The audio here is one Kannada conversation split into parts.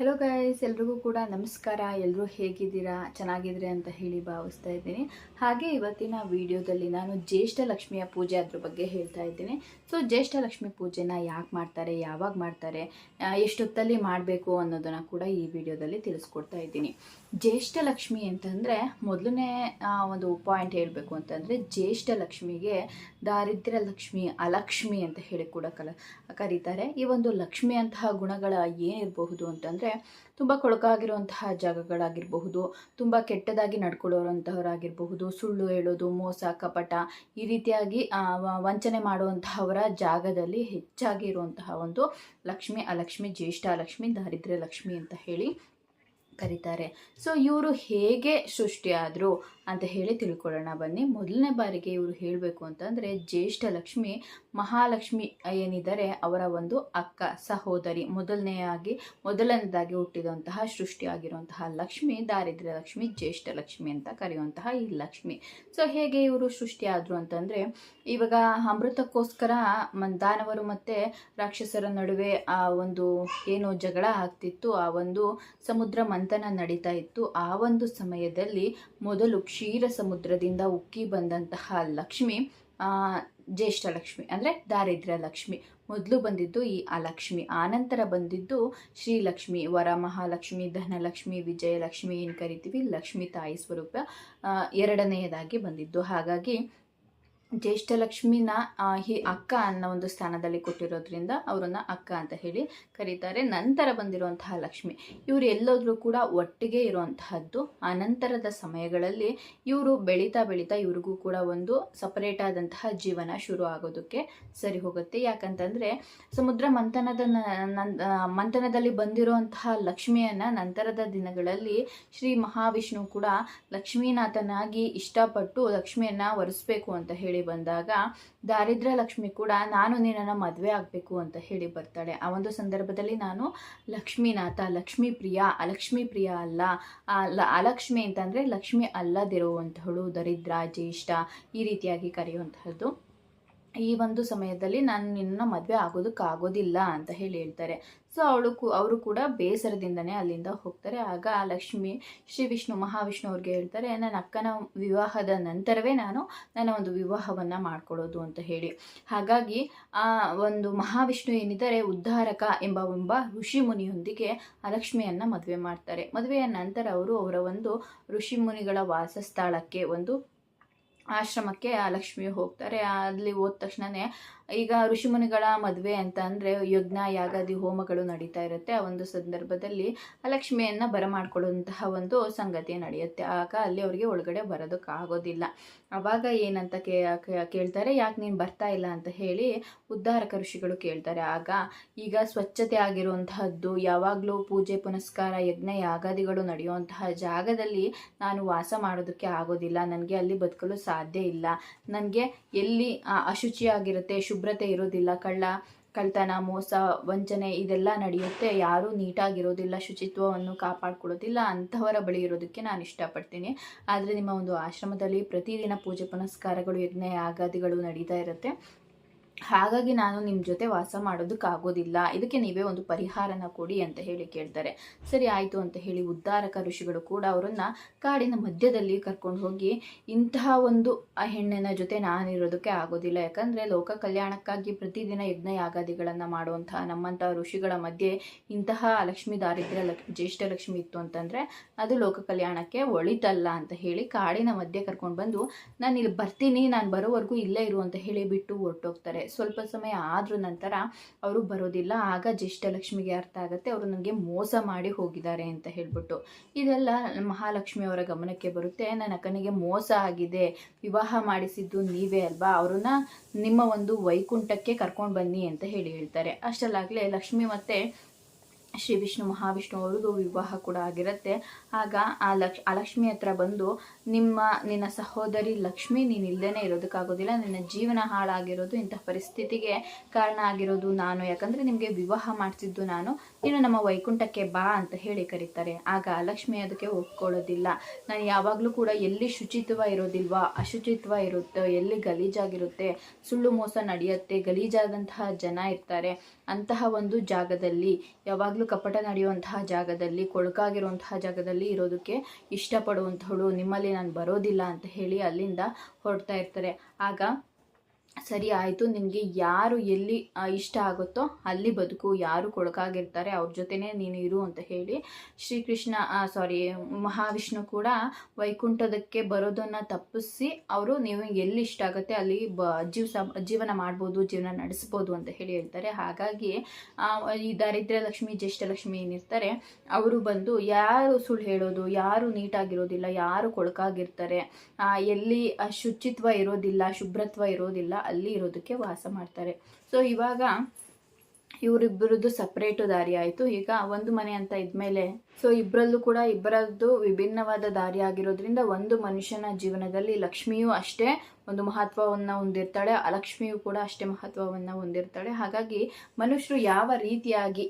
ಹೆಲೋ ಗೈಸ್ ಎಲ್ರಿಗೂ ಕೂಡ ನಮಸ್ಕಾರ. ಎಲ್ಲರೂ ಹೇಗಿದ್ದೀರಾ? ಚೆನ್ನಾಗಿದ್ದೀರಿ ಅಂತ ಹೇಳಿ ಭಾವಿಸ್ತಾ ಇದ್ದೀನಿ. ಹಾಗೆ ಇವತ್ತಿನ ವಿಡಿಯೋದಲ್ಲಿ ನಾನು ಜ್ಯೇಷ್ಠ ಲಕ್ಷ್ಮಿಯ ಪೂಜೆ ಅದ್ರ ಬಗ್ಗೆ ಹೇಳ್ತಾ ಇದ್ದೀನಿ. ಸೊ ಜ್ಯೇಷ್ಠ ಲಕ್ಷ್ಮಿ ಪೂಜೆನ ಯಾಕೆ ಮಾಡ್ತಾರೆ? ಯಾವಾಗ ಮಾಡ್ತಾರೆ? ಎಷ್ಟೊತ್ತಲ್ಲಿ ಮಾಡಬೇಕು ಅನ್ನೋದನ್ನು ಕೂಡ ಈ ವಿಡಿಯೋದಲ್ಲಿ ತಿಳಿಸ್ಕೊಡ್ತಾ ಇದ್ದೀನಿ. ಜ್ಯೇಷ್ಠ ಲಕ್ಷ್ಮಿ ಅಂತಂದರೆ ಮೊದಲನೇ ಒಂದು ಪಾಯಿಂಟ್ ಹೇಳಬೇಕು ಅಂತಂದರೆ ಜ್ಯೇಷ್ಠ ಲಕ್ಷ್ಮಿಗೆ ದಾರಿದ್ರ್ಯ ಲಕ್ಷ್ಮಿ ಅಲಕ್ಷ್ಮಿ ಅಂತ ಹೇಳಿ ಕೂಡ ಕಲ, ಕರೀತಾರೆ. ಈ ಒಂದು ಲಕ್ಷ್ಮಿ ಅಂತಹ ಗುಣಗಳ ಏನಿರಬಹುದು ಅಂತಂದರೆ ತುಂಬ ಕೊಳಕಾಗಿರುವಂತಹ ಜಾಗಗಳಾಗಿರಬಹುದು, ತುಂಬ ಕೆಟ್ಟದಾಗಿ ನಡ್ಕೊಳ್ಳೋರಂತಹವರಾಗಿರಬಹುದು, ಸುಳ್ಳು ಹೇಳೋದು, ಮೋಸ, ಕಪಟ, ಈ ರೀತಿಯಾಗಿ ವಂಚನೆ ಮಾಡುವಂತಹವರ ಜಾಗದಲ್ಲಿ ಹೆಚ್ಚಾಗಿ ಇರುವಂತಹ ಒಂದು ಲಕ್ಷ್ಮಿ, ಅಲಕ್ಷ್ಮಿ, ಜ್ಯೇಷ್ಠ ಲಕ್ಷ್ಮಿ ದಾರಿದ್ರ್ಯ ಲಕ್ಷ್ಮಿ ಅಂತ ಹೇಳಿ ಕರೀತಾರೆ. ಸೊ ಇವರು ಹೇಗೆ ಸೃಷ್ಟಿಯಾದರು? ಅಂತ ಹೇಳಿ ತಿಳ್ಕೊಳ್ಳೋಣ. ಬನ್ನಿ, ಮೊದಲನೇ ಬಾರಿಗೆ ಇವರು ಹೇಳಬೇಕು ಅಂತಂದರೆ, ಜ್ಯೇಷ್ಠ ಲಕ್ಷ್ಮಿ, ಮಹಾಲಕ್ಷ್ಮಿ ಏನಿದ್ದಾರೆ ಅವರ ಒಂದು ಅಕ್ಕ, ಸಹೋದರಿ, ಮೊದಲನೆಯಾಗಿ, ಮೊದಲನೇದಾಗಿ ಹುಟ್ಟಿದಂತಹ ಸೃಷ್ಟಿಯಾಗಿರುವಂತಹ ಲಕ್ಷ್ಮಿ ದಾರಿದ್ರ್ಯ ಲಕ್ಷ್ಮಿ, ಜ್ಯೇಷ್ಠ ಲಕ್ಷ್ಮಿ ಅಂತ ಕರೆಯುವಂತಹ ಈ ಲಕ್ಷ್ಮಿ. ಸೊ ಹೇಗೆ ಇವರು ಸೃಷ್ಟಿಯಾದರು ಅಂತಂದರೆ, ಇವಾಗ ಅಮೃತಕ್ಕೋಸ್ಕರ ದಾನವರು ಮತ್ತು ರಾಕ್ಷಸರ ನಡುವೆ ಆ ಒಂದು ಏನು ಜಗಳ ಆಗ್ತಿತ್ತು. ಆ ಒಂದು ಸಮುದ್ರ ಮಂಥನ ನಡೀತಾ ಇತ್ತು. ಆ ಒಂದು ಸಮಯದಲ್ಲಿ ಮೊದಲು ಕ್ಷೀರ ಸಮುದ್ರದಿಂದ ಉಕ್ಕಿ ಬಂದಂತಹ ಲಕ್ಷ್ಮಿ ಆ, ಜ್ಯೇಷ್ಠ ಲಕ್ಷ್ಮಿ ಅಂದರೆ ದಾರಿದ್ರ್ಯ ಲಕ್ಷ್ಮಿ. ಮೊದಲು ಬಂದಿದ್ದು ಈ ಅಲಕ್ಷ್ಮಿ ಆನಂತರ ಬಂದಿದ್ದು ಶ್ರೀಲಕ್ಷ್ಮಿ ವರ ಮಹಾಲಕ್ಷ್ಮಿ ಧನಲಕ್ಷ್ಮಿ ವಿಜಯಲಕ್ಷ್ಮಿ ಏನು ಕರಿತೀವಿ? ಲಕ್ಷ್ಮಿ ತಾಯಿ ಸ್ವರೂಪ ಆ, ಎರಡನೆಯದಾಗಿ ಬಂದಿದ್ದು. ಹಾಗಾಗಿ ಜ್ಯೇಷ್ಠ ಲಕ್ಷ್ಮಿನ ಹಿ, ಅಕ್ಕ ಅನ್ನೋ ಒಂದು ಸ್ಥಾನದಲ್ಲಿ ಕೊಟ್ಟಿರೋದ್ರಿಂದ ಅವರನ್ನ ಅಕ್ಕ ಅಂತ ಹೇಳಿ ಕರೀತಾರೆ. ನಂತರ ಬಂದಿರುವಂತಹ ಲಕ್ಷ್ಮಿ. ಇವರು ಎಲ್ಲೋದ್ರೂ ಕೂಡ ಒಟ್ಟಿಗೆ ಇರುವಂತಹದ್ದು, ಅನಂತರದ ಸಮಯಗಳಲ್ಲಿ ಇವರು ಬೆಳೀತಾ ಬೆಳೀತಾ ಇವ್ರಿಗೂ ಕೂಡ ಒಂದು ಸಪರೇಟ್ ಆದಂತಹ ಜೀವನ ಶುರು ಆಗೋದಕ್ಕೆ ಸರಿ ಹೋಗುತ್ತೆ. ಯಾಕಂತಂದ್ರೆ ಸಮುದ್ರ ಮಂಥನದ ಮಂಥನದಲ್ಲಿ ಬಂದಿರುವಂತಹ ಲಕ್ಷ್ಮಿಯನ್ನ ನಂತರದ ದಿನಗಳಲ್ಲಿ ಶ್ರೀ ಮಹಾವಿಷ್ಣು ಕೂಡ ಲಕ್ಷ್ಮೀನಾಥನಾಗಿ ಇಷ್ಟಪಟ್ಟು ಲಕ್ಷ್ಮಿಯನ್ನ ಒರೆಸ್ಬೇಕು ಅಂತ ಹೇಳಿ ಬಂದಾಗ ದಾರಿದ್ರ ಲಕ್ಷ್ಮಿ ಕೂಡ ನಾನು ನಿನ್ನನ್ನು ಮದುವೆ ಆಗಬೇಕು ಅಂತ ಹೇಳಿ ಬರ್ತಾಳೆ. ಆ ಒಂದು ಸಂದರ್ಭದಲ್ಲಿ ನಾನು ಲಕ್ಷ್ಮೀನಾಥ ಲಕ್ಷ್ಮೀ ಪ್ರಿಯ ಅಲಕ್ಷ್ಮೀ ಪ್ರಿಯ ಅಲ್ಲ ಅಲಕ್ಷ್ಮಿ ಅಂತಂದರೆ ಲಕ್ಷ್ಮಿ ಅಲ್ಲದಿರುವಂಥಳು ದರಿದ್ರ, ಜ್ಯೇಷ್ಠ ಈ ರೀತಿಯಾಗಿ ಕರೆಯುವಂತಹದ್ದು. ಈ ಒಂದು ಸಮಯದಲ್ಲಿ ನಾನು ನಿನ್ನ ಮದುವೆ ಆಗೋದಕ್ಕಾಗೋದಿಲ್ಲ ಅಂತ ಹೇಳಿ ಹೇಳ್ತಾರೆ. ಸೊ ಅವಳು ಕು, ಅವರು ಕೂಡ ಬೇಸರದಿಂದನೇ ಅಲ್ಲಿಂದ ಹೋಗ್ತಾರೆ. ಆಗ ಲಕ್ಷ್ಮಿ, ಶ್ರೀ ವಿಷ್ಣು, ಮಹಾವಿಷ್ಣು ಅವ್ರಿಗೆ ಹೇಳ್ತಾರೆ, ನನ್ನ ಅಕ್ಕನ ವಿವಾಹದ ನಂತರವೇ ನಾನು ನನ್ನ ಒಂದು ವಿವಾಹವನ್ನು ಮಾಡ್ಕೊಳ್ಳೋದು ಅಂತ ಹೇಳಿ. ಹಾಗಾಗಿ, ಆ ಒಂದು ಮಹಾವಿಷ್ಣು ಏನಿದ್ದಾರೆ, ಉದ್ಧಾರಕ ಎಂಬ ಎಂಬ ಋಷಿ ಮುನಿಯೊಂದಿಗೆ ಆ ಲಕ್ಷ್ಮಿಯನ್ನು ಮದುವೆ ಮಾಡ್ತಾರೆ. ಮದುವೆಯ ನಂತರ ಅವರು ಅವರ ಒಂದು ಋಷಿ ಮುನಿಗಳ ವಾಸಸ್ಥಳಕ್ಕೆ ಒಂದು ಆಶ್ರಮಕ್ಕೆ ಆ ಲಕ್ಷ್ಮಿ ಹೋಗ್ತಾರೆ. ಅಲ್ಲಿ ಹೋದ ತಕ್ಷಣನೇ ಈಗ ಋಷಿಮುನಿಗಳ ಮದುವೆ ಅಂತ ಅಂದರೆ ಯಜ್ಞ, ಯಾಗಾದಿ, ಹೋಮಗಳು ನಡೀತಾ ಇರುತ್ತೆ. ಆ ಒಂದು ಸಂದರ್ಭದಲ್ಲಿ ಲಕ್ಷ್ಮಿಯನ್ನು ಬರಮಾಡ್ಕೊಳ್ಳುವಂತಹ ಒಂದು ಸಂಗತಿ ನಡೆಯುತ್ತೆ. ಆಗ ಅಲ್ಲಿ ಅವರಿಗೆ ಒಳಗಡೆ ಬರೋದಕ್ಕಾಗೋದಿಲ್ಲ ಅವಾಗ ಏನಂತ ಕೇಳ್ತಾರೆ, ಯಾಕೆ ನೀನು ಬರ್ತಾ ಇಲ್ಲ ಅಂತ ಹೇಳಿ ಉದ್ಧಾರಕ ಋಷಿಗಳು ಕೇಳ್ತಾರೆ. ಆಗ ಈಗ ಸ್ವಚ್ಛತೆ ಆಗಿರುವಂತಹದ್ದು, ಯಾವಾಗಲೂ ಪೂಜೆ, ಪುನಸ್ಕಾರ, ಯಜ್ಞ, ಯಾಗಾದಿಗಳು ನಡೆಯುವಂತಹ ಜಾಗದಲ್ಲಿ ನಾನು ವಾಸ ಮಾಡೋದಕ್ಕೆ ಆಗೋದಿಲ್ಲ. ನನಗೆ ಅಲ್ಲಿ ಬದುಕಲು ಸಾಧ್ಯ ಇಲ್ಲ. ನನಗೆ ಎಲ್ಲಿ ಅಶುಚಿಯಾಗಿರುತ್ತೆ ಅಶುಚಿಯಾಗಿರುತ್ತೆ ಶುಭ್ರತೆ ಇರೋದಿಲ್ಲ. ಕಳ್ಳ, ಕಳ್ತನ, ಮೋಸ, ವಂಚನೆ ಇದೆಲ್ಲ ನಡೆಯುತ್ತೆ. ಯಾರೂ ನೀಟಾಗಿರೋದಿಲ್ಲ, ಶುಚಿತ್ವವನ್ನು ಕಾಪಾಡ್ಕೊಳ್ಳೋದಿಲ್ಲ. ಅಂಥವರ ಬಳಿ ಇರೋದಕ್ಕೆ ನಾನು ಇಷ್ಟಪಡ್ತೀನಿ. ಆದರೆ ನಿಮ್ಮ ಒಂದು ಆಶ್ರಮದಲ್ಲಿ ಪ್ರತಿದಿನ ಪೂಜೆ ಪುನಸ್ಕಾರಗಳು, ಯಜ್ಞ, ಯಾಗಾದಿಗಳು ನಡೀತಾ ಇರುತ್ತೆ. ಹಾಗಾಗಿ ನಾನು ನಿಮ್ಮ ಜೊತೆ ವಾಸ ಮಾಡೋದಕ್ಕಾಗೋದಿಲ್ಲ. ಇದಕ್ಕೆ ನೀವೇ ಒಂದು ಪರಿಹಾರನ ಕೊಡಿ ಅಂತ ಹೇಳಿ ಕೇಳ್ತಾರೆ. ಸರಿ, ಆಯಿತು ಅಂತ ಹೇಳಿ ಉದ್ಧಾರಕ ಋಷಿಗಳು ಕೂಡ ಅವರನ್ನು ಕಾಡಿನ ಮಧ್ಯದಲ್ಲಿ ಕರ್ಕೊಂಡು ಹೋಗಿ ಇಂತಹ ಒಂದು ಆ ಹೆಣ್ಣಿನ ಜೊತೆ ನಾನಿರೋದಕ್ಕೆ ಆಗೋದಿಲ್ಲ. ಯಾಕಂದರೆ ಲೋಕ ಕಲ್ಯಾಣಕ್ಕಾಗಿ ಪ್ರತಿದಿನ ಯಜ್ಞ ಯಾಗಾದಿಗಳನ್ನು ಮಾಡುವಂತಹ ನಮ್ಮಂತಹ ಋಷಿಗಳ ಮಧ್ಯೆ ಇಂತಹ ಲಕ್ಷ್ಮಿ ದಾರಿದ್ರ್ಯ ಜ್ಯೇಷ್ಠ ಲಕ್ಷ್ಮಿ ಇತ್ತು ಅಂತಂದರೆ ಅದು ಲೋಕ ಕಲ್ಯಾಣಕ್ಕೆ ಒಳಿತಲ್ಲ ಅಂತ ಹೇಳಿ ಕಾಡಿನ ಮಧ್ಯೆ ಕರ್ಕೊಂಡು ಬಂದು ನಾನು ಇಲ್ಲಿ ಬರ್ತೀನಿ, ನಾನು ಬರೋವರೆಗೂ ಇಲ್ಲೇ ಇರು ಅಂತ ಹೇಳಿ ಬಿಟ್ಟು ಹೊರಟೋಗ್ತಾರೆ. ಸ್ವಲ್ಪ ಸಮಯ ಆದ್ರ ನಂತರ ಅವರು ಬರೋದಿಲ್ಲ. ಆಗ ಜ್ಯೇಷ್ಠ ಲಕ್ಷ್ಮಿಗೆ ಅರ್ಥ ಆಗುತ್ತೆ. ಅವರು ನನಗೆ ಮೋಸ ಮಾಡಿ ಹೋಗಿದ್ದಾರೆ ಅಂತ ಹೇಳ್ಬಿಟ್ಟು. ಇದೆಲ್ಲ ಮಹಾಲಕ್ಷ್ಮಿ ಅವರ ಗಮನಕ್ಕೆ ಬರುತ್ತೆ. ನನ್ನ ಅಕ್ಕನಿಗೆ ಮೋಸ ಆಗಿದೆ. ವಿವಾಹ ಮಾಡಿಸಿದ್ದು ನೀವೇ ಅಲ್ವಾ? ಅವ್ರನ್ನ ನಿಮ್ಮ ಒಂದು ವೈಕುಂಠಕ್ಕೆ ಕರ್ಕೊಂಡು ಬನ್ನಿ ಅಂತ ಹೇಳಿ ಹೇಳ್ತಾರೆ. ಅಷ್ಟಲ್ಲಾಗಲೇ ಲಕ್ಷ್ಮಿ ಮತ್ತೆ ಶ್ರೀ ವಿಷ್ಣು ಮಹಾವಿಷ್ಣು ಅವ್ರದ್ದು ವಿವಾಹ ಕೂಡ ಆಗಿರುತ್ತೆ. ಆಗ ಆ ಲಕ್ಷ ಆ ಲಕ್ಷ್ಮಿ ಹತ್ರ ಬಂದು, ನಿಮ್ಮ, ನಿನ್ನ ಸಹೋದರಿ ಲಕ್ಷ್ಮಿ ನೀನು ಇಲ್ಲದೇ ಇರೋದಕ್ಕಾಗೋದಿಲ್ಲ, ನಿನ್ನ ಜೀವನ ಹಾಳಾಗಿರೋದು ಇಂತಹ ಪರಿಸ್ಥಿತಿಗೆ ಕಾರಣ ಆಗಿರೋದು ನಾನು. ಯಾಕಂದರೆ ನಿಮಗೆ ವಿವಾಹ ಮಾಡ್ತಿದ್ದು ನಾನು. ನೀನು ನಮ್ಮ ವೈಕುಂಠಕ್ಕೆ ಬಾ ಅಂತ ಹೇಳಿ ಕರೀತಾರೆ. ಆಗ ಲಕ್ಷ್ಮಿ ಅದಕ್ಕೆ ಒಪ್ಕೊಳ್ಳೋದಿಲ್ಲ. ನಾನು ಯಾವಾಗಲೂ ಕೂಡ ಎಲ್ಲಿ ಶುಚಿತ್ವ ಇರೋದಿಲ್ವಾ, ಅಶುಚಿತ್ವ ಇರುತ್ತೋ, ಎಲ್ಲಿ ಗಲೀಜಾಗಿರುತ್ತೆ, ಸುಳ್ಳು ಮೋಸ ನಡೆಯುತ್ತೆ, ಗಲೀಜಾದಂತಹ ಜನ ಇರ್ತಾರೆ. ಅಂತಹ ಒಂದು ಜಾಗದಲ್ಲಿ, ಯಾವಾಗಲೂ ಕಪಟ ನಡೆಯುವಂತಹ ಜಾಗದಲ್ಲಿ, ಕೊಳಕಾಗಿರುವಂತಹ ಜಾಗದಲ್ಲಿ ಇರೋದಕ್ಕೆ ಇಷ್ಟಪಡುವಂಥವಳು ನಿಮ್ಮಲ್ಲಿ ನಾನು ಬರೋದಿಲ್ಲ ಅಂತ ಹೇಳಿ ಅಲ್ಲಿಂದ ಹೊರಡ್ತಾ ಇರ್ತಾರೆ. ಆಗ ಸರಿ ಆಯಿತು, ನಿನಗೆ ಯಾರು ಎಲ್ಲಿ ಇಷ್ಟ ಆಗುತ್ತೋ ಅಲ್ಲಿ ಬದುಕು, ಯಾರು ಕೊಳಕಾಗಿರ್ತಾರೆ ಅವ್ರ ಜೊತೆನೇ ನೀನು ಇರು ಅಂತ ಹೇಳಿ ಶ್ರೀಕೃಷ್ಣ ಸಾರಿ ಮಹಾವಿಷ್ಣು ಕೂಡ ವೈಕುಂಠದಕ್ಕೆ ಬರೋದನ್ನು ತಪ್ಪಿಸಿ ಅವರು ನೀವು ಎಲ್ಲಿ ಇಷ್ಟ ಆಗುತ್ತೆ ಅಲ್ಲಿ ಬ ಜೀವಸ ಜೀವನ ಮಾಡ್ಬೋದು, ಜೀವನ ನಡೆಸ್ಬೋದು ಅಂತ ಹೇಳಿ ಹೇಳ್ತಾರೆ. ಹಾಗಾಗಿ ಈ ದಾರಿದ್ರ್ಯ ಲಕ್ಷ್ಮಿ, ಜ್ಯೇಷ್ಠ ಲಕ್ಷ್ಮಿ ಏನಿರ್ತಾರೆ, ಅವರು ಬಂದು ಯಾರು ಸುಳ್ಳು ಹೇಳೋದು, ಯಾರು ನೀಟಾಗಿರೋದಿಲ್ಲ, ಯಾರು ಕೊಳಕಾಗಿರ್ತಾರೆ ಎಲ್ಲಿ ಶುಚಿತ್ವ ಇರೋದಿಲ್ಲ, ಶುಭ್ರತ್ವ ಇರೋದಿಲ್ಲ ಅಲ್ಲಿ ಇರೋದಕ್ಕೆ ವಾಸ ಮಾಡ್ತಾರೆ. ಸೊ ಇವಾಗ ಇವರಿಬ್ಬರದ್ದು ಸಪ್ರೇಟು ದಾರಿ ಆಯಿತು. ಈಗ ಒಂದು ಮನೆ ಅಂತ ಇದ್ಮೇಲೆ ಸೊ ಇಬ್ಬರಲ್ಲೂ ಕೂಡ ಇಬ್ಬರದ್ದು ವಿಭಿನ್ನವಾದ ದಾರಿ ಆಗಿರೋದ್ರಿಂದ ಒಂದು ಮನುಷ್ಯನ ಜೀವನದಲ್ಲಿ ಲಕ್ಷ್ಮಿಯೂ ಅಷ್ಟೇ ಒಂದು ಮಹತ್ವವನ್ನು ಹೊಂದಿರ್ತಾಳೆ, ಅಲಕ್ಷ್ಮಿಯು ಕೂಡ ಅಷ್ಟೇ ಮಹತ್ವವನ್ನು ಹೊಂದಿರ್ತಾಳೆ. ಹಾಗಾಗಿ ಮನುಷ್ಯರು ಯಾವ ರೀತಿಯಾಗಿ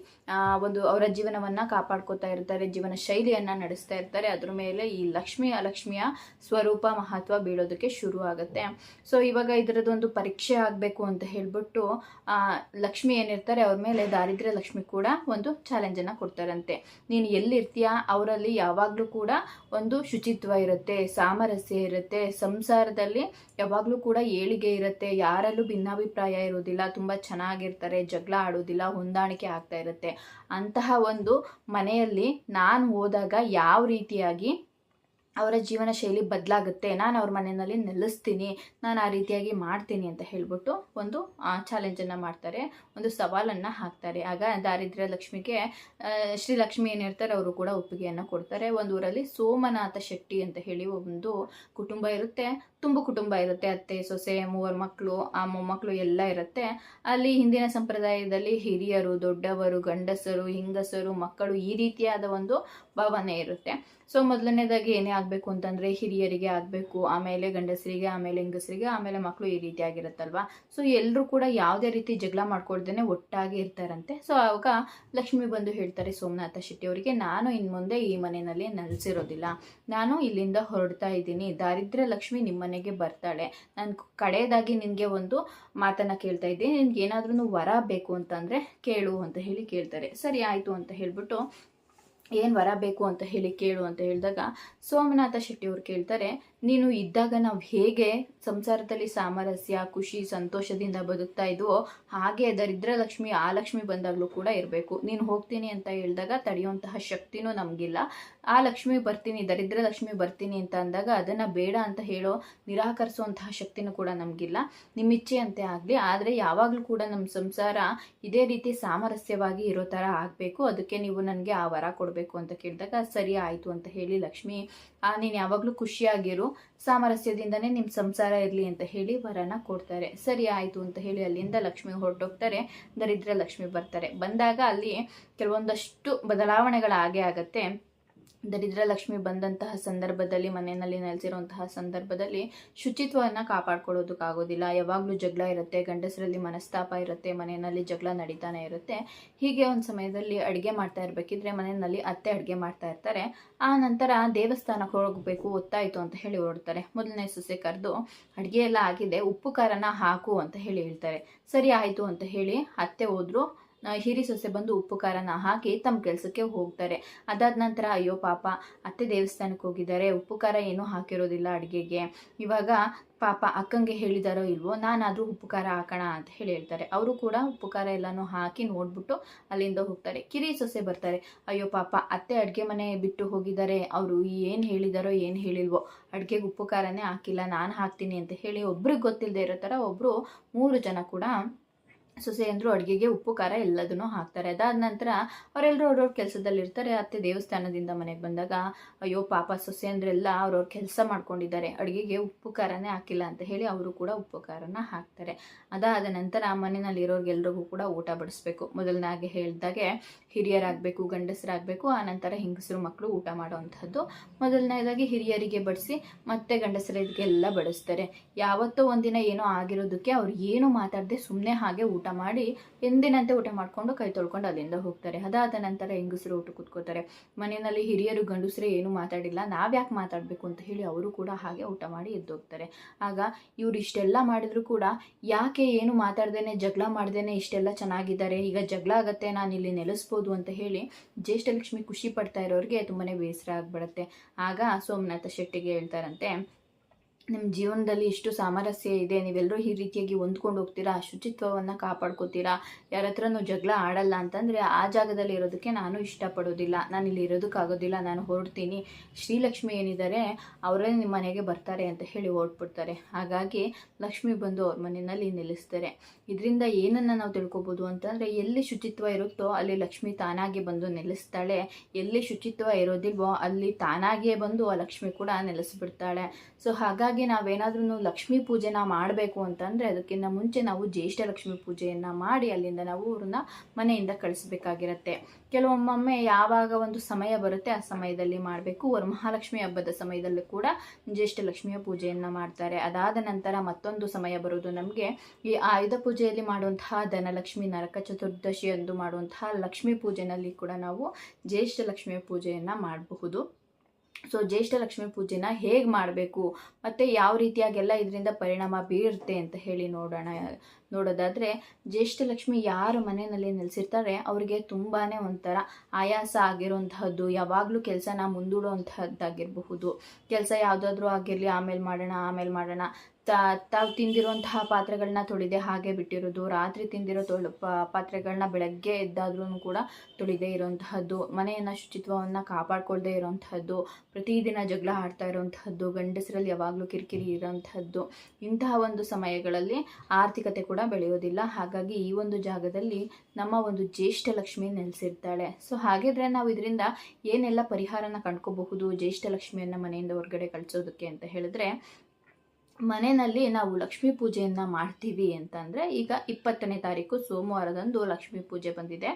ಒಂದು ಅವರ ಜೀವನವನ್ನು ಕಾಪಾಡ್ಕೋತಾ ಇರ್ತಾರೆ, ಜೀವನ ಶೈಲಿಯನ್ನು ನಡೆಸ್ತಾ ಇರ್ತಾರೆ, ಅದ್ರ ಮೇಲೆ ಈ ಲಕ್ಷ್ಮಿ ಅಲಕ್ಷ್ಮಿಯ ಸ್ವರೂಪ ಮಹತ್ವ ಬೀಳೋದಕ್ಕೆ ಶುರು ಆಗುತ್ತೆ. ಸೊ ಇವಾಗ ಇದರದೊಂದು ಪರೀಕ್ಷೆ ಆಗಬೇಕು ಅಂತ ಹೇಳ್ಬಿಟ್ಟು ಲಕ್ಷ್ಮಿ ಏನಿರ್ತಾರೆ, ಅವ್ರ ಮೇಲೆ ದಾರಿದ್ರ್ಯ ಲಕ್ಷ್ಮಿ ಕೂಡ ಒಂದು ಚಾಲೆಂಜನ್ನು ಕೊಡ್ತಾರಂತೆ. ನೀನು ಎಲ್ಲಿರ್ತೀಯ ಅವರಲ್ಲಿ ಯಾವಾಗಲೂ ಕೂಡ ಒಂದು ಶುಚಿತ್ವ ಇರುತ್ತೆ, ಸಾಮರಸ್ಯ ಇರುತ್ತೆ. ಸಂಸಾರದಲ್ಲಿ ಯಾವಾಗಲೂ ಕೂಡ ಏಳಿಗೆ ಇರುತ್ತೆ. ಯಾರಲ್ಲೂ ಭಿನ್ನಾಭಿಪ್ರಾಯ ಇರೋದಿಲ್ಲ. ತುಂಬ ಚೆನ್ನಾಗಿರ್ತಾರೆ. ಜಗಳ ಆಡೋದಿಲ್ಲ. ಹೊಂದಾಣಿಕೆ ಆಗ್ತಾ ಇರುತ್ತೆ. ಅಂತಹ ಒಂದು ಮನೆಯಲ್ಲಿ ನಾನು ಹೋದಾಗ ಯಾವ ರೀತಿಯಾಗಿ ಅವರ ಜೀವನ ಶೈಲಿ ಬದಲಾಗುತ್ತೆ, ನಾನು ಅವ್ರ ಮನೆಯಲ್ಲಿ ನೆಲೆಸ್ತೀನಿ, ನಾನು ಆ ರೀತಿಯಾಗಿ ಮಾಡ್ತೀನಿ ಅಂತ ಹೇಳ್ಬಿಟ್ಟು ಒಂದು ಚಾಲೆಂಜನ್ನು ಮಾಡ್ತಾರೆ, ಒಂದು ಸವಾಲನ್ನು ಹಾಕ್ತಾರೆ. ಆಗ ದಾರಿದ್ರ್ಯ ಲಕ್ಷ್ಮಿಗೆ ಶ್ರೀಲಕ್ಷ್ಮಿ ಶ್ರೀ ಲಕ್ಷ್ಮಿ ಏನಿರ್ತಾರೆ ಅವರು ಕೂಡ ಒಪ್ಪಿಗೆಯನ್ನು ಕೊಡ್ತಾರೆ. ಒಂದು ಊರಲ್ಲಿ ಸೋಮನಾಥ ಶೆಟ್ಟಿ ಅಂತ ಹೇಳಿ ಒಂದು ಕುಟುಂಬ ಇರುತ್ತೆ. ತುಂಬ ಕುಟುಂಬ ಇರುತ್ತೆ, ಅತ್ತೆ, ಸೊಸೆ, ಮೂವರು ಮಕ್ಕಳು ಆ ಮೊಮ್ಮಕ್ಕಳು ಎಲ್ಲ ಇರುತ್ತೆ. ಅಲ್ಲಿ ಹಿಂದಿನ ಸಂಪ್ರದಾಯದಲ್ಲಿ ಹಿರಿಯರು, ದೊಡ್ಡವರು, ಗಂಡಸರು, ಹಿಂಗಸರು, ಮಕ್ಕಳು ಈ ರೀತಿಯಾದ ಒಂದು ಭಾವನೆ ಇರುತ್ತೆ. ಸೊ, ಮೊದಲನೇದಾಗಿ ಏನೇ ಆಗಬೇಕು ಅಂತಂದರೆ ಹಿರಿಯರಿಗೆ ಆಗಬೇಕು, ಆಮೇಲೆ ಗಂಡಸರಿಗೆ, ಆಮೇಲೆ ಹೆಂಗಸರಿಗೆ, ಆಮೇಲೆ ಮಕ್ಕಳು ಈ ರೀತಿಯಾಗಿರುತ್ತಲ್ವಾ ಸೊ ಎಲ್ಲರೂ ಕೂಡ ಯಾವುದೇ ರೀತಿ ಜಗಳ ಮಾಡ್ಕೊಡ್ದೇ ಒಟ್ಟಾಗಿ ಇರ್ತಾರಂತೆ. ಸೊ, ಆವಾಗ ಲಕ್ಷ್ಮಿ ಬಂದು ಹೇಳ್ತಾರೆ ಸೋಮನಾಥ ಶೆಟ್ಟಿ ಅವರಿಗೆ, ನಾನು ಇನ್ನು ಮುಂದೆ ಈ ಮನೆಯಲ್ಲಿ ನೆಲೆಸಿರೋದಿಲ್ಲ. ನಾನು ಇಲ್ಲಿಂದ ಹೊರಡ್ತಾ ಇದ್ದೀನಿ. ದಾರಿದ್ರ್ಯ ಲಕ್ಷ್ಮಿ ನಿಮ್ಮ ಮನೆಗೆ ಬರ್ತಾಳೆ. ನಾನು ಕಡೆಯದಾಗಿ ನಿನಗೆ ಒಂದು ಮಾತನ್ನು ಕೇಳ್ತಾ ಇದ್ದೀನಿ. ನಿನ್ಗೆ ಏನಾದ್ರೂ ವರ ಬೇಕು ಅಂತಂದರೆ ಕೇಳು ಅಂತ ಹೇಳಿ ಕೇಳ್ತಾರೆ. ಸರಿ, ಆಯಿತು ಅಂತ ಹೇಳ್ಬಿಟ್ಟು ಏನು ವರ ಬೇಕು ಅಂತ ಹೇಳಿ ಕೇಳು ಅಂತ ಹೇಳಿದಾಗ ಸೋಮನಾಥ ಶೆಟ್ಟಿ ಅವ್ರು ಕೇಳ್ತಾರೆ ನೀನು ಇದ್ದಾಗ ನಾವು ಹೇಗೆ ಸಂಸಾರದಲ್ಲಿ ಸಾಮರಸ್ಯ, ಖುಷಿ, ಸಂತೋಷದಿಂದ ಬದುಕ್ತಾ ಇದ್ವೋ ಹಾಗೆ ದರಿದ್ರ ಲಕ್ಷ್ಮಿ ಆ ಲಕ್ಷ್ಮಿ ಬಂದಾಗಲೂ ಕೂಡ ಇರಬೇಕು. ನೀನು ಹೋಗ್ತೀನಿ ಅಂತ ಹೇಳಿದಾಗ ತಡೆಯುವಂತಹ ಶಕ್ತಿನೂ ನಮಗಿಲ್ಲ. ಆ ಲಕ್ಷ್ಮಿ ಬರ್ತೀನಿ ದರಿದ್ರ ಲಕ್ಷ್ಮಿ ಬರ್ತೀನಿ ಅಂತ ಅಂದಾಗ ಅದನ್ನು ಬೇಡ ಅಂತ ಹೇಳೋ, ನಿರಾಕರಿಸುವಂತಹ ಶಕ್ತಿನೂ ಕೂಡ ನಮಗಿಲ್ಲ. ನಿಮ್ಮ ಇಚ್ಛೆಯಂತೆ ಆಗಲಿ, ಆದರೆ ಯಾವಾಗಲೂ ಕೂಡ ನಮ್ಮ ಸಂಸಾರ ಇದೇ ರೀತಿ ಸಾಮರಸ್ಯವಾಗಿ ಇರೋ ಥರ ಆಗಬೇಕು. ಅದಕ್ಕೆ ನೀವು ನನಗೆ ಆ ವರ ಕೊಡಬೇಕು ಅಂತ ಕೇಳಿದಾಗ, ಸರಿ, ಆಯಿತು ಅಂತ ಹೇಳಿ ಲಕ್ಷ್ಮಿ ನೀನು ಯಾವಾಗಲೂ ಖುಷಿಯಾಗಿರು, ಸಾಮರಸ್ಯದಿಂದನೇ ನಿಮ್ಮ ಸಂಸಾರ ಇರಲಿ ಅಂತ ಹೇಳಿ ವರನ ಕೊಡ್ತಾರೆ. ಸರಿ ಆಯಿತು ಅಂತ ಹೇಳಿ ಅಲ್ಲಿಂದ ಲಕ್ಷ್ಮಿ ಹೊರಟೋಗ್ತಾರೆ. ದರಿದ್ರ ಲಕ್ಷ್ಮಿ ಬರ್ತಾರೆ. ಬಂದಾಗ ಅಲ್ಲಿ ಕೆಲವೊಂದಷ್ಟು ಬದಲಾವಣೆಗಳಾಗೇ ಆಗತ್ತೆ. ದರಿದ್ರ ಲಕ್ಷ್ಮಿ ಬಂದಂತಹ ಸಂದರ್ಭದಲ್ಲಿ, ಮನೆಯಲ್ಲಿ ನೆಲೆಸಿರುವಂತಹ ಸಂದರ್ಭದಲ್ಲಿ ಶುಚಿತ್ವವನ್ನು ಕಾಪಾಡ್ಕೊಳ್ಳೋದಕ್ಕಾಗೋದಿಲ್ಲ. ಯಾವಾಗಲೂ ಜಗಳ ಇರುತ್ತೆ, ಗಂಡಸರಲ್ಲಿ ಮನಸ್ತಾಪ ಇರುತ್ತೆ, ಮನೆಯಲ್ಲಿ ಜಗಳ ನಡೀತಾನೆ ಇರುತ್ತೆ. ಹೀಗೆ ಒಂದು ಸಮಯದಲ್ಲಿ ಅಡುಗೆ ಮಾಡ್ತಾ ಇರಬೇಕಿದ್ರೆ ಮನೆಯಲ್ಲಿ ಅತ್ತೆ ಅಡುಗೆ ಮಾಡ್ತಾ ಇರ್ತಾರೆ. ಆ ನಂತರ ದೇವಸ್ಥಾನಕ್ಕೆ ಹೋಗಬೇಕು ಒತ್ತಾಯಿತು ಅಂತ ಹೇಳಿ ಹೊರಡ್ತಾರೆ. ಮೊದಲನೇ ಸೊಸೆ ಕರೆದು, ಅಡುಗೆ ಎಲ್ಲ ಆಗಿದೆ, ಉಪ್ಪು ಖಾರನ ಹಾಕು ಅಂತ ಹೇಳಿ ಹೇಳ್ತಾರೆ. ಸರಿ, ಆಯಿತು ಅಂತ ಹೇಳಿ ಅತ್ತೆ ಹೋದ್ರು. ಹಿರಿ ಸೊಸೆ ಬಂದು ಉಪ್ಪು ಖಾರನ ಹಾಕಿ ತಮ್ಮ ಕೆಲಸಕ್ಕೆ ಹೋಗ್ತಾರೆ. ಅದಾದ ನಂತರ, ಅಯ್ಯೋ ಪಾಪ, ಅತ್ತೆ ದೇವಸ್ಥಾನಕ್ಕೆ ಹೋಗಿದ್ದಾರೆ. ಉಪ್ಪು ಖಾರ ಏನೂ ಹಾಕಿರೋದಿಲ್ಲ ಅಡುಗೆಗೆ. ಇವಾಗ ಪಾಪ ಅಕ್ಕಂಗೆ ಹೇಳಿದಾರೋ ಇಲ್ವೋ, ನಾನಾದರೂ ಉಪ್ಪು ಖಾರ ಹಾಕೋಣ ಅಂತ ಹೇಳಿ ಹೇಳ್ತಾರೆ. ಅವರು ಕೂಡ ಉಪ್ಪು ಖಾರ ಎಲ್ಲನೂ ಹಾಕಿ ನೋಡ್ಬಿಟ್ಟು ಅಲ್ಲಿಂದ ಹೋಗ್ತಾರೆ. ಕಿರಿ ಸೊಸೆ ಬರ್ತಾರೆ. ಅಯ್ಯೋ ಪಾಪ, ಅತ್ತೆ ಅಡುಗೆ ಮನೆ ಬಿಟ್ಟು ಹೋಗಿದ್ದಾರೆ. ಅವರು ಏನು ಹೇಳಿದಾರೋ, ಏನು ಹೇಳಿಲ್ವೋ, ಅಡುಗೆಗೆ ಉಪ್ಪು ಖಾರನೇ ಹಾಕಿಲ್ಲ, ನಾನು ಹಾಕ್ತೀನಿ ಅಂತ ಹೇಳಿ ಒಬ್ರಿಗೆ ಗೊತ್ತಿಲ್ಲದೆ ಇರೋ ಥರ ಒಬ್ಬರು ಮೂರು ಜನ ಕೂಡ ಸೊಸೆಯಂದ್ರು ಅಡುಗೆಗೆ ಉಪ್ಪು, ಖಾರ ಎಲ್ಲದನ್ನು ಹಾಕ್ತಾರೆ. ಅದಾದ ನಂತರ ಅವರೆಲ್ಲರೂ ಅವ್ರವ್ರ ಕೆಲಸದಲ್ಲಿ ಇರ್ತಾರೆ ಅತ್ತೆ ದೇವಸ್ಥಾನದಿಂದ ಮನೆಗೆ ಬಂದಾಗ, ಅಯ್ಯೋ, ಪಾಪ ಸೊಸೆಯಂದ್ರೆಲ್ಲ ಅವ್ರವ್ರ ಕೆಲಸ ಮಾಡ್ಕೊಂಡಿದ್ದಾರೆ. ಅಡುಗೆಗೆ ಉಪ್ಪು, ಖಾರನೇ ಹಾಕಿಲ್ಲ ಅಂತ ಹೇಳಿ ಅವರು ಕೂಡ ಉಪ್ಪು, ಖಾರನ ಹಾಕ್ತಾರೆ. ಅದಾದ ನಂತರ ಮನೆಯಲ್ಲಿ ಇರೋರ್ಗೆಲ್ರಿಗೂ ಕೂಡ ಊಟ ಬಡಿಸ್ಬೇಕು. ಮೊದಲನಾಗೆ ಹೇಳಿದಾಗೆ ಹಿರಿಯರಾಗಬೇಕು, ಗಂಡಸರಾಗಬೇಕು. ಆ ನಂತರ ಹೆಂಗಸರು ಮಕ್ಕಳು ಊಟ ಮಾಡುವಂಥದ್ದು ಮೊದಲನೇದಾಗಿ ಹಿರಿಯರಿಗೆ ಬಡಿಸಿ, ಮತ್ತೆ ಗಂಡಸರಿಗೆಲ್ಲ ಬಡಿಸ್ತಾರೆ. ಯಾವತ್ತೋ ಒಂದಿನ ಏನೋ ಆಗಿರೋದಕ್ಕೆ ಅವ್ರು ಏನು ಮಾತಾಡದೆ ಸುಮ್ಮನೆ ಹಾಗೆ ಊಟ ಮಾಡಿ ಎಂದಿನಂತೆ ಊಟ ಮಾಡಿಕೊಂಡು ಕೈ ತೊಳ್ಕೊಂಡು ಅಲ್ಲಿಂದ ಹೋಗ್ತಾರೆ. ಅದಾದ ನಂತರ ಹೆಂಗಸರು ಊಟ ಕೂತ್ಕೋತಾರೆ. ಮನೆಯಲ್ಲಿ ಹಿರಿಯರು, ಗಂಡಸರೇ ಏನು ಮಾತಾಡಿಲ್ಲ. ನಾವ್ಯಾಕೆ ಮಾತಾಡಬೇಕು ಅಂತ ಹೇಳಿ ಅವರು ಕೂಡ ಹಾಗೆ ಊಟ ಮಾಡಿ ಎದ್ದೋಗ್ತಾರೆ. ಆಗ ಇವ್ರು ಇಷ್ಟೆಲ್ಲ ಮಾಡಿದ್ರು ಕೂಡ ಯಾಕೆ ಏನು ಮಾತಾಡ್ದೇನೆ, ಜಗಳ ಮಾಡ್ದೇನೆ ಇಷ್ಟೆಲ್ಲ ಚೆನ್ನಾಗಿದ್ದಾರೆ, ಈಗ ಜಗಳ ಆಗತ್ತೆ, ನಾನು ಇಲ್ಲಿ ನೆಲೆಸ್ಬೋದು ಅಂತ ಹೇಳಿ ಜ್ಯೇಷ್ಠಲಕ್ಷ್ಮಿ ಖುಷಿ ಪಡ್ತಾ ಇರೋರಿಗೆ ತುಂಬಾನೇ ಬೇಸರ ಆಗ್ಬಿಡತ್ತೆ. ಆಗ ಸೋಮನಾಥ ಶೆಟ್ಟಿಗೆ ಹೇಳ್ತಾರಂತೆ ನಿಮ್ಮ ಜೀವನದಲ್ಲಿ ಇಷ್ಟು ಸಾಮರಸ್ಯ ಇದೆ ನೀವೆಲ್ಲರೂ ಈ ರೀತಿಯಾಗಿ ಹೊಂದ್ಕೊಂಡು ಹೋಗ್ತೀರಾ? ಶುಚಿತ್ವವನ್ನು ಕಾಪಾಡ್ಕೋತೀರಾ? ಯಾರ ಹತ್ರನೂ ಜಗಳ ಆಡಲ್ಲ ಅಂತಂದರೆ ಆ ಜಾಗದಲ್ಲಿ ಇರೋದಕ್ಕೆ ನಾನು ಇಷ್ಟಪಡೋದಿಲ್ಲ. ನಾನು ಇಲ್ಲಿ ಇರೋದಕ್ಕಾಗೋದಿಲ್ಲ, ನಾನು ಹೊರಡ್ತೀನಿ. ಶ್ರೀಲಕ್ಷ್ಮಿ ಏನಿದ್ದಾರೆ, ಅವರೇ ನಿಮ್ಮ ಮನೆಗೆ ಬರ್ತಾರೆ ಅಂತ ಹೇಳಿ ಹೊರಟ್ಬಿಡ್ತಾರೆ. ಹಾಗಾಗಿ ಲಕ್ಷ್ಮಿ ಬಂದು ಅವ್ರ ಮನೆಯಲ್ಲಿ ನಿಲ್ಲಿಸ್ತಾರೆ. ಇದರಿಂದ ಏನನ್ನು ನಾವು ತಿಳ್ಕೊಬೋದು ಅಂತಂದರೆ, ಎಲ್ಲಿ ಶುಚಿತ್ವ ಇರುತ್ತೋ ಅಲ್ಲಿ ಲಕ್ಷ್ಮಿ ತಾನಾಗಿ ಬಂದು ನೆಲೆಸ್ತಾಳೆ ಎಲ್ಲಿ ಶುಚಿತ್ವ ಇರೋದಿಲ್ವೋ ಅಲ್ಲಿ ತಾನಾಗಿಯೇ ಬಂದು ಆ ಲಕ್ಷ್ಮಿ ಕೂಡ ನೆಲೆಸಿಬಿಡ್ತಾಳೆ ಸೊ ಹಾಗಾಗಿ ನಾವೇನಾದ್ರೂ ಲಕ್ಷ್ಮೀ ಪೂಜೆನ ಮಾಡಬೇಕು ಅಂತಂದರೆ ಅದಕ್ಕಿಂತ ಮುಂಚೆ ನಾವು ಜ್ಯೇಷ್ಠ ಲಕ್ಷ್ಮೀ ಪೂಜೆಯನ್ನು ಮಾಡಿ ಅಲ್ಲಿಂದ ನಾವು ಅವ್ರನ್ನ ಮನೆಯಿಂದ ಕಳಿಸ್ಬೇಕಾಗಿರತ್ತೆ. ಕೆಲವೊಮ್ಮೊಮ್ಮೆ ಯಾವಾಗ ಒಂದು ಸಮಯ ಬರುತ್ತೆ ಆ ಸಮಯದಲ್ಲಿ ಮಾಡಬೇಕು. ವರಮಹಾಲಕ್ಷ್ಮಿ ಹಬ್ಬದ ಸಮಯದಲ್ಲೂ ಕೂಡ ಜ್ಯೇಷ್ಠ ಲಕ್ಷ್ಮಿಯ ಪೂಜೆಯನ್ನು ಮಾಡ್ತಾರೆ. ಅದಾದ ನಂತರ ಮತ್ತೊಂದು ಸಮಯ ಬರೋದು ನಮಗೆ ಈ ಆಯುಧ ಪೂಜೆಯಲ್ಲಿ ಮಾಡುವಂತಹ ಧನಲಕ್ಷ್ಮಿ, ನರಕ ಚತುರ್ದಶಿ ಎಂದು ಮಾಡುವಂತಹ ಲಕ್ಷ್ಮೀ ಪೂಜೆನಲ್ಲಿ ಕೂಡ ನಾವು ಜ್ಯೇಷ್ಠ ಲಕ್ಷ್ಮಿಯ ಪೂಜೆಯನ್ನು ಮಾಡಬಹುದು. ಸೊ ಜ್ಯೇಷ್ಠ ಲಕ್ಷ್ಮಿ ಪೂಜೆನ ಹೇಗೆ ಮಾಡಬೇಕು? ಮತ್ತು ಯಾವ ರೀತಿಯಾಗೆಲ್ಲ ಇದರಿಂದ ಪರಿಣಾಮ ಬೀರುತ್ತೆ ಅಂತ ಹೇಳಿ ನೋಡೋಣ. ನೋಡೋದಾದರೆ ಜ್ಯೇಷ್ಠ ಲಕ್ಷ್ಮಿ ಯಾರು ಮನೆಯಲ್ಲಿ ನೆಲೆಸಿರ್ತಾರೆ, ಅವರಿಗೆ ತುಂಬಾ ಒಂಥರ ಆಯಾಸ ಆಗಿರುವಂತಹದ್ದು, ಯಾವಾಗಲೂ ಕೆಲಸನ ಮುಂದೂಡುವಂತಹದ್ದಾಗಿರಬಹುದು. ಕೆಲಸ ಯಾವುದಾದ್ರೂ ಆಗಿರಲಿ, ಆಮೇಲೆ ಮಾಡೋಣ ಆಮೇಲೆ ಮಾಡೋಣ. ತಾವು ತಿಂದಿರುವಂತಹ ಪಾತ್ರೆಗಳನ್ನ ತೊಳಿದೆ ಹಾಗೆ ಬಿಟ್ಟಿರೋದು. ರಾತ್ರಿ ತಿಂದಿರೋ ತೊಳೆ ಪಾತ್ರೆಗಳನ್ನ ಬೆಳಗ್ಗೆ ಎದ್ದಾದ್ರೂ ಕೂಡ ತೊಳಿದೇ ಇರೋಂತಹದ್ದು ಮನೆಯನ್ನು ಶುಚಿತ್ವವನ್ನು ಕಾಪಾಡ್ಕೊಳ್ದೇ ಇರೋಂಥದ್ದು ಪ್ರತಿದಿನ ಜಗಳ ಆಡ್ತಾ ಇರೋಂತಹದ್ದು ಗಂಡಸರಲ್ಲಿ ಯಾವಾಗಲೂ ಕಿರಿಕಿರಿ ಇರೋಂಥದ್ದು ಇಂತಹ ಒಂದು ಸಮಯಗಳಲ್ಲಿ ಆರ್ಥಿಕತೆ ಕೂಡ ಬೆಳೆಯೋದಿಲ್ಲ. ಹಾಗಾಗಿ ಈ ಒಂದು ಜಾಗದಲ್ಲಿ ನಮ್ಮ ಒಂದು ಜ್ಯೇಷ್ಠ ಲಕ್ಷ್ಮಿ ನೆಲೆಸಿರ್ತಾಳೆ. ಸೊ ಹಾಗಿದ್ರೆ ನಾವು ಇದರಿಂದ ಏನೆಲ್ಲ ಪರಿಹಾರನ ಕಂಡ್ಕೋಬಹುದು ಜ್ಯೇಷ್ಠ ಲಕ್ಷ್ಮಿಯನ್ನು ಮನೆಯಿಂದ ಹೊರಗಡೆ ಕಳಿಸೋದಕ್ಕೆ ಅಂತ ಹೇಳಿದ್ರೆ ಮನೆಯಲ್ಲಿ ನಾವು ಲಕ್ಷ್ಮೀ ಪೂಜೆಯನ್ನು ಮಾಡ್ತೀವಿ ಅಂತಂದರೆ ಈಗ ಇಪ್ಪತ್ತನೇ ತಾರೀಕು ಸೋಮವಾರದಂದು ಲಕ್ಷ್ಮೀ ಪೂಜೆ ಬಂದಿದೆ.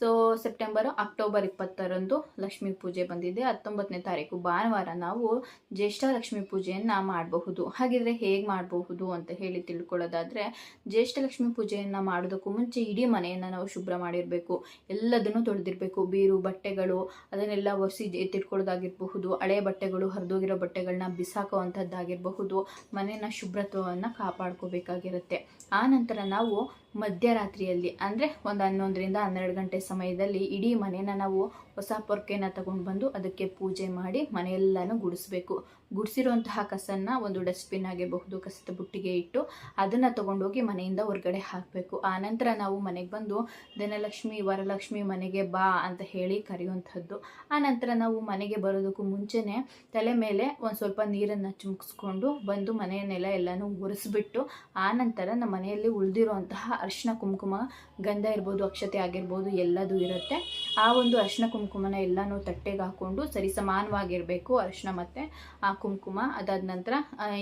ಸೊ ಸೆಪ್ಟೆಂಬರ್ ಅಕ್ಟೋಬರ್ ಇಪ್ಪತ್ತರಂದು ಲಕ್ಷ್ಮೀ ಪೂಜೆ ಬಂದಿದೆ. ಹತ್ತೊಂಬತ್ತನೇ ತಾರೀಕು ಭಾನುವಾರ ನಾವು ಜ್ಯೇಷ್ಠ ಲಕ್ಷ್ಮೀ ಪೂಜೆಯನ್ನು ಮಾಡಬಹುದು. ಹಾಗಿದ್ರೆ ಹೇಗೆ ಮಾಡಬಹುದು ಅಂತ ಹೇಳಿ ತಿಳ್ಕೊಳ್ಳೋದಾದರೆ, ಜ್ಯೇಷ್ಠ ಲಕ್ಷ್ಮೀ ಪೂಜೆಯನ್ನು ಮಾಡೋದಕ್ಕೂ ಮುಂಚೆ ಇಡೀ ಮನೆಯನ್ನು ನಾವು ಶುಭ್ರ ಮಾಡಿರಬೇಕು. ಎಲ್ಲದನ್ನು ತೊಳೆದಿರಬೇಕು ಬೀರು, ಬಟ್ಟೆಗಳು, ಅದನ್ನೆಲ್ಲ ಒಸಿ ತಿಳ್ಕೊಳ್ಳೋದಾಗಿರಬಹುದು. ಹಳೆ ಬಟ್ಟೆಗಳು, ಹರಿದೋಗಿರೋ ಬಟ್ಟೆಗಳನ್ನ ಬಿಸಾಕುವಂಥದ್ದಾಗಿರಬಹುದು ಮನೆಯ ಶುಭ್ರತ್ವವನ್ನು ಕಾಪಾಡ್ಕೋಬೇಕಾಗಿರುತ್ತೆ. ಆ ನಂತರ ನಾವು ಮಧ್ಯರಾತ್ರಿಯಲ್ಲಿ, ಅಂದರೆ ಒಂದು ಹನ್ನೊಂದರಿಂದ ಹನ್ನೆರಡು ಗಂಟೆ ಸಮಯದಲ್ಲಿ ಇಡೀ ಮನೇನ ನಾವು ಹೊಸ ಪೊರ್ಕೆನ ತಗೊಂಡು ಬಂದು ಅದಕ್ಕೆ ಪೂಜೆ ಮಾಡಿ ಮನೆಯೆಲ್ಲನೂ ಗುಡಿಸ್ಬೇಕು. ಗುಡಿಸಿರುವಂತಹ ಕಸನ್ನ ಒಂದು ಡಸ್ಟ್ಬಿನ್ ಆಗಿರಬಹುದು, ಕಸದ ಬುಟ್ಟಿಗೆ ಇಟ್ಟು ಅದನ್ನು ತೊಗೊಂಡೋಗಿ ಮನೆಯಿಂದ ಹೊರಗಡೆ ಹಾಕಬೇಕು. ಆನಂತರ ನಾವು ಮನೆಗೆ ಬಂದು ಧನಲಕ್ಷ್ಮಿ, ವರಲಕ್ಷ್ಮಿ, ಮನೆಗೆ ಬಾ ಅಂತ ಹೇಳಿ ಕರೆಯುವಂಥದ್ದು. ಆನಂತರ ನಾವು ಮನೆಗೆ ಬರೋದಕ್ಕೂ ಮುಂಚೆನೇ ತಲೆ ಮೇಲೆ ಒಂದು ಸ್ವಲ್ಪ ನೀರನ್ನು ಚುಮ್ಕಿಸ್ಕೊಂಡು ಬಂದು ಮನೆಯನ್ನೆಲ್ಲ ಎಲ್ಲನೂ ಒರೆಸ್ಬಿಟ್ಟು ಆನಂತರ ನಮ್ಮ ಮನೆಯಲ್ಲಿ ಉಳಿದಿರುವಂತಹ ಅರಿಶಿನ ಕುಂಕುಮ, ಗಂಧ ಇರ್ಬೋದು, ಅಕ್ಷತೆ ಆಗಿರ್ಬೋದು ಎಲ್ಲದೂ ಇರುತ್ತೆ. ಆ ಒಂದು ಅರಿಶಿನ ಕುಂಕುಮನ ಎಲ್ಲನೂ ತಟ್ಟೆಗೆ ಹಾಕ್ಕೊಂಡು ಸರಿ ಸಮಾನವಾಗಿರಬೇಕು ಅರಿಶಿನ ಮತ್ತು. ಆ ಕುಂಕುಮ ಅದಾದ ನಂತರ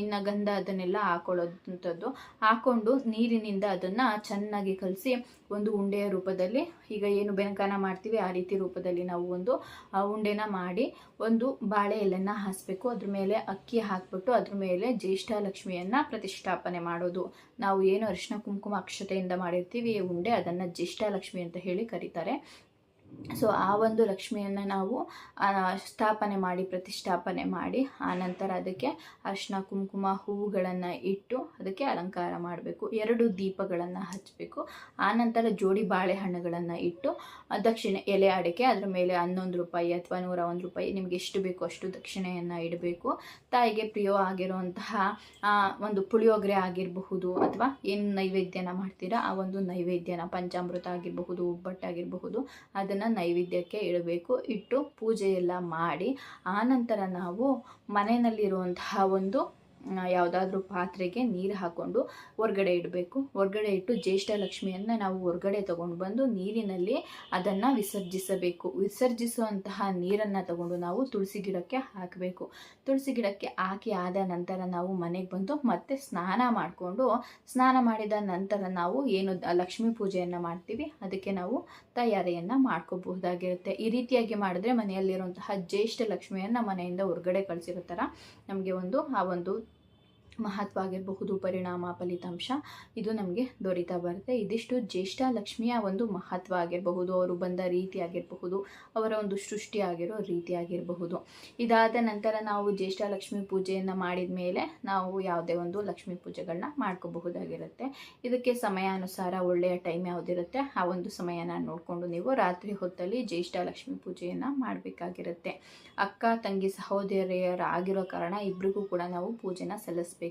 ಇನ್ನ ಗಂಧ ಅದನ್ನೆಲ್ಲ ಹಾಕೊಳ್ಳೋದಂಥದ್ದು. ಹಾಕೊಂಡು ನೀರಿನಿಂದ ಅದನ್ನು ಚೆನ್ನಾಗಿ ಕಲಸಿ ಒಂದು ಉಂಡೆಯ ರೂಪದಲ್ಲಿ, ಈಗ ಏನು ಬೆನಕನ ಮಾಡ್ತೀವಿ, ಆ ರೀತಿ ರೂಪದಲ್ಲಿ ನಾವು ಒಂದು ಉಂಡೆನ ಮಾಡಿ ಒಂದು ಬಾಳೆ ಎಲೆನ ಹಾಸಬೇಕು. ಅದ್ರ ಮೇಲೆ ಅಕ್ಕಿ ಹಾಕ್ಬಿಟ್ಟು ಅದ್ರ ಮೇಲೆ ಜ್ಯೇಷ್ಠ ಲಕ್ಷ್ಮಿಯನ್ನ ಪ್ರತಿಷ್ಠಾಪನೆ ಮಾಡೋದು. ನಾವು ಏನು ಅರಿಶಿನ ಕುಂಕುಮ ಅಕ್ಷತೆಯಿಂದ ಮಾಡಿರ್ತೀವಿ ಉಂಡೆ ಅದನ್ನು ಜ್ಯೇಷ್ಠ ಲಕ್ಷ್ಮಿ ಅಂತ ಹೇಳಿ ಕರೀತಾರೆ. ಸೊ ಆ ಒಂದು ಲಕ್ಷ್ಮಿಯನ್ನು ನಾವು ಸ್ಥಾಪನೆ ಮಾಡಿ, ಪ್ರತಿಷ್ಠಾಪನೆ ಮಾಡಿ ಆನಂತರ ಅದಕ್ಕೆ ಅರ್ಶಿನ, ಕುಂಕುಮ ಹೂವುಗಳನ್ನು ಇಟ್ಟು ಅದಕ್ಕೆ ಅಲಂಕಾರ ಮಾಡಬೇಕು. ಎರಡು ದೀಪಗಳನ್ನು ಹಚ್ಚಬೇಕು ಆನಂತರ ಜೋಡಿ ಬಾಳೆಹಣ್ಣುಗಳನ್ನು ಇಟ್ಟು, ದಕ್ಷಿಣೆ ಎಲೆ ಅಡಿಕೆ, ಅದರ ಮೇಲೆ ಹನ್ನೊಂದು ರೂಪಾಯಿ ಅಥವಾ ನೂರ ಒಂದು ರೂಪಾಯಿ ನಿಮಗೆ ಎಷ್ಟು ಬೇಕೋ ಅಷ್ಟು ದಕ್ಷಿಣೆಯನ್ನು ಇಡಬೇಕು. ತಾಯಿಗೆ ಪ್ರಿಯೋ ಆಗಿರುವಂತಹ ಒಂದು ಪುಳಿಯೋಗರೆ ಆಗಿರಬಹುದು ಅಥವಾ ಏನು ನೈವೇದ್ಯನ ಮಾಡ್ತೀರಾ, ಆ ಒಂದು ನೈವೇದ್ಯನ, ಪಂಚಾಮೃತ ಆಗಿರಬಹುದು ಒಬ್ಬಟ್ಟಾಗಿರಬಹುದು ಅದನ್ನು ನೈವೇದ್ಯಕ್ಕೆ ಇಡಬೇಕು. ಇಟ್ಟು ಪೂಜೆ ಎಲ್ಲ ಮಾಡಿ ಆನಂತರ ನಾವು ಮನೆಯಲ್ಲಿರುವಂತಹ ಒಂದು ಯಾವುದಾದ್ರೂ ಪಾತ್ರೆಗೆ ನೀರು ಹಾಕ್ಕೊಂಡು ಹೊರ್ಗಡೆ ಇಡಬೇಕು. ಹೊರ್ಗಡೆ ಇಟ್ಟು ಜ್ಯೇಷ್ಠ ಲಕ್ಷ್ಮಿಯನ್ನು ನಾವು ಹೊರ್ಗಡೆ ತಗೊಂಡು ಬಂದು ನೀರಿನಲ್ಲಿ ಅದನ್ನು ವಿಸರ್ಜಿಸಬೇಕು. ವಿಸರ್ಜಿಸುವಂತಹ ನೀರನ್ನು ತಗೊಂಡು ನಾವು ತುಳಸಿ ಗಿಡಕ್ಕೆ ಹಾಕಬೇಕು. ತುಳಸಿ ಗಿಡಕ್ಕೆ ಹಾಕಿ ಆದ ನಂತರ ನಾವು ಮನೆಗೆ ಬಂದು ಮತ್ತೆ ಸ್ನಾನ ಮಾಡಿಕೊಂಡು, ಸ್ನಾನ ಮಾಡಿದ ನಂತರ ನಾವು ಏನು ಲಕ್ಷ್ಮೀ ಪೂಜೆಯನ್ನು ಮಾಡ್ತೀವಿ, ಅದಕ್ಕೆ ನಾವು ತಯಾರಿಯನ್ನು ಮಾಡ್ಕೋಬಹುದಾಗಿರುತ್ತೆ. ಈ ರೀತಿಯಾಗಿ ಮಾಡಿದ್ರೆ ಮನೆಯಲ್ಲಿರುವಂತಹ ಜ್ಯೇಷ್ಠ ಲಕ್ಷ್ಮಿಯನ್ನು ಮನೆಯಿಂದ ಹೊರಗಡೆ ಕಳಿಸಿರೋ ಥರ ನಮಗೆ ಒಂದು, ಆ ಒಂದು ಮಹತ್ವ ಆಗಿರಬಹುದು ಪರಿಣಾಮ ಫಲಿತಾಂಶ. ಇದು ನಮಗೆ ದೊರೀತಾ ಬರುತ್ತೆ. ಇದಿಷ್ಟು ಜ್ಯೇಷ್ಠ ಲಕ್ಷ್ಮಿಯ ಒಂದು ಮಹತ್ವ ಆಗಿರಬಹುದು ಅವರು ಬಂದ ರೀತಿ ಆಗಿರಬಹುದು ಅವರ ಒಂದು ಸೃಷ್ಟಿ ಆಗಿರೋ ರೀತಿ ಆಗಿರಬಹುದು ಇದಾದ ನಂತರ ನಾವು ಜ್ಯೇಷ್ಠ ಲಕ್ಷ್ಮಿ ಪೂಜೆಯನ್ನು ಮಾಡಿದ ಮೇಲೆ ನಾವು ಯಾವುದೇ ಒಂದು ಲಕ್ಷ್ಮಿ ಪೂಜೆಗಳನ್ನ ಮಾಡ್ಕೋಬಹುದಾಗಿರುತ್ತೆ. ಇದಕ್ಕೆ ಸಮಯಾನುಸಾರ ಒಳ್ಳೆಯ ಟೈಮ್ ಯಾವುದಿರುತ್ತೆ? ಆ ಒಂದು ಸಮಯನ ನೋಡಿಕೊಂಡು ನೀವು ರಾತ್ರಿ ಹೊತ್ತಲ್ಲಿ ಜ್ಯೇಷ್ಠ ಲಕ್ಷ್ಮಿ ಪೂಜೆಯನ್ನು ಮಾಡಬೇಕಾಗಿರುತ್ತೆ. ಅಕ್ಕ, ತಂಗಿ ಸಹೋದರಿಯರ ಆಗಿರೋ ಕಾರಣ ಇಬ್ಬರಿಗೂ ಕೂಡ ನಾವು ಪೂಜೆನ ಸಲ್ಲಿಸಬೇಕು.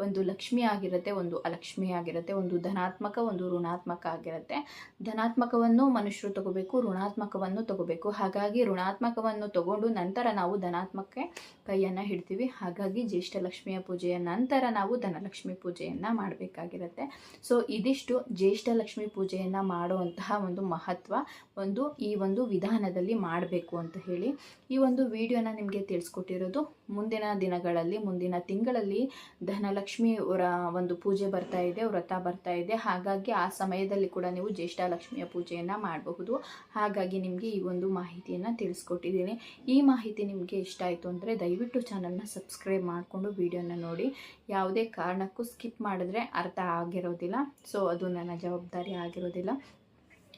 ಒಂದು ಲಕ್ಷ್ಮಿ ಆಗಿರುತ್ತೆ, ಒಂದು ಅಲಕ್ಷ್ಮಿ ಆಗಿರುತ್ತೆ, ಒಂದು ಧನಾತ್ಮಕ, ಒಂದು ಋಣಾತ್ಮಕ ಆಗಿರುತ್ತೆ. ಧನಾತ್ಮಕವನ್ನು ಮನುಷ್ಯರು ತಗೋಬೇಕು, ಋಣಾತ್ಮಕವನ್ನು ತಗೋಬೇಕು. ಹಾಗಾಗಿ ಋಣಾತ್ಮಕವನ್ನು ತಗೊಂಡು ನಂತರ ನಾವು ಧನಾತ್ಮಕ್ಕೆ ಕೈಯನ್ನು ಹಿಡ್ತೀವಿ. ಹಾಗಾಗಿ ಜ್ಯೇಷ್ಠ ಲಕ್ಷ್ಮಿಯ ಪೂಜೆಯ ನಂತರ ನಾವು ಧನಲಕ್ಷ್ಮಿ ಪೂಜೆಯನ್ನು ಮಾಡಬೇಕಾಗಿರುತ್ತೆ. ಸೊ ಇದಿಷ್ಟು ಜ್ಯೇಷ್ಠ ಲಕ್ಷ್ಮಿ ಪೂಜೆಯನ್ನು ಮಾಡುವಂತಹ ಒಂದು ಮಹತ್ವ ಒಂದು ಈ ಒಂದು ವಿಧಾನದಲ್ಲಿ ಮಾಡಬೇಕು ಅಂತ ಹೇಳಿ ಈ ಒಂದು ವಿಡಿಯೋನ ನಿಮಗೆ ತಿಳಿಸ್ಕೊಟ್ಟಿರೋದು ಮುಂದಿನ ದಿನಗಳಲ್ಲಿ, ಮುಂದಿನ ತಿಂಗಳಲ್ಲಿ ಧನಲಕ್ಷ್ಮಿ ಅವರ ಒಂದು ಪೂಜೆ ಬರ್ತಾ ಇದೆ, ವ್ರತ ಬರ್ತಾ ಇದೆ. ಹಾಗಾಗಿ ಆ ಸಮಯದಲ್ಲಿ ಕೂಡ ನೀವು ಜ್ಯೇಷ್ಠ ಲಕ್ಷ್ಮಿಯ ಪೂಜೆಯನ್ನು ಮಾಡಬಹುದು. ಹಾಗಾಗಿ ನಿಮಗೆ ಈ ಒಂದು ಮಾಹಿತಿಯನ್ನು ತಿಳಿಸ್ಕೊಟ್ಟಿದ್ದೀನಿ. ಈ ಮಾಹಿತಿ ನಿಮಗೆ ಇಷ್ಟ ಆಯಿತು ಅಂದರೆ ದಯವಿಟ್ಟು ಚಾನಲ್ನ ಸಬ್ಸ್ಕ್ರೈಬ್ ಮಾಡಿಕೊಂಡು ವಿಡಿಯೋನ ನೋಡಿ. ಯಾವುದೇ ಕಾರಣಕ್ಕೂ ಸ್ಕಿಪ್ ಮಾಡಿದ್ರೆ ಅರ್ಥ ಆಗಿರೋದಿಲ್ಲ. ಸೊ ಅದು ನನ್ನ ಜವಾಬ್ದಾರಿ ಆಗಿರೋದಿಲ್ಲ.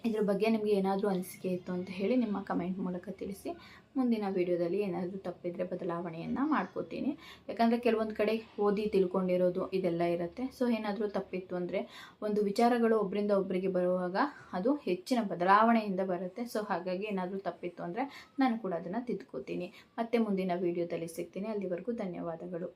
ಇದ್ರ ಬಗ್ಗೆ ನಿಮಗೆ ಏನಾದರೂ ಅನಿಸಿಕೆ ಇತ್ತು ಅಂತ ಹೇಳಿ ನಿಮ್ಮ ಕಮೆಂಟ್ ಮೂಲಕ ತಿಳಿಸಿ. ಮುಂದಿನ ವಿಡಿಯೋದಲ್ಲಿ ಏನಾದರೂ ತಪ್ಪಿದರೆ ಬದಲಾವಣೆಯನ್ನು ಮಾಡ್ಕೋತೀನಿ. ಯಾಕಂದರೆ ಕೆಲವೊಂದು ಕಡೆ ಓದಿ ತಿಳ್ಕೊಂಡಿರೋದು ಇದೆಲ್ಲ ಇರುತ್ತೆ. ಸೊ ಏನಾದರೂ ತಪ್ಪಿತ್ತು ಅಂದರೆ ಒಂದು ವಿಚಾರಗಳು ಒಬ್ಬರಿಂದ ಒಬ್ಬರಿಗೆ ಬರುವಾಗ ಅದು ಹೆಚ್ಚಿನ ಬದಲಾವಣೆಯಿಂದ ಬರುತ್ತೆ. ಸೊ ಹಾಗಾಗಿ ಏನಾದರೂ ತಪ್ಪಿತ್ತು ಅಂದರೆ ನಾನು ಕೂಡ ಅದನ್ನು ತಿದ್ಕೋತೀನಿ. ಮತ್ತೆ ಮುಂದಿನ ವಿಡಿಯೋದಲ್ಲಿ ಸಿಗ್ತೀನಿ. ಅಲ್ಲಿವರೆಗೂ ಧನ್ಯವಾದಗಳು.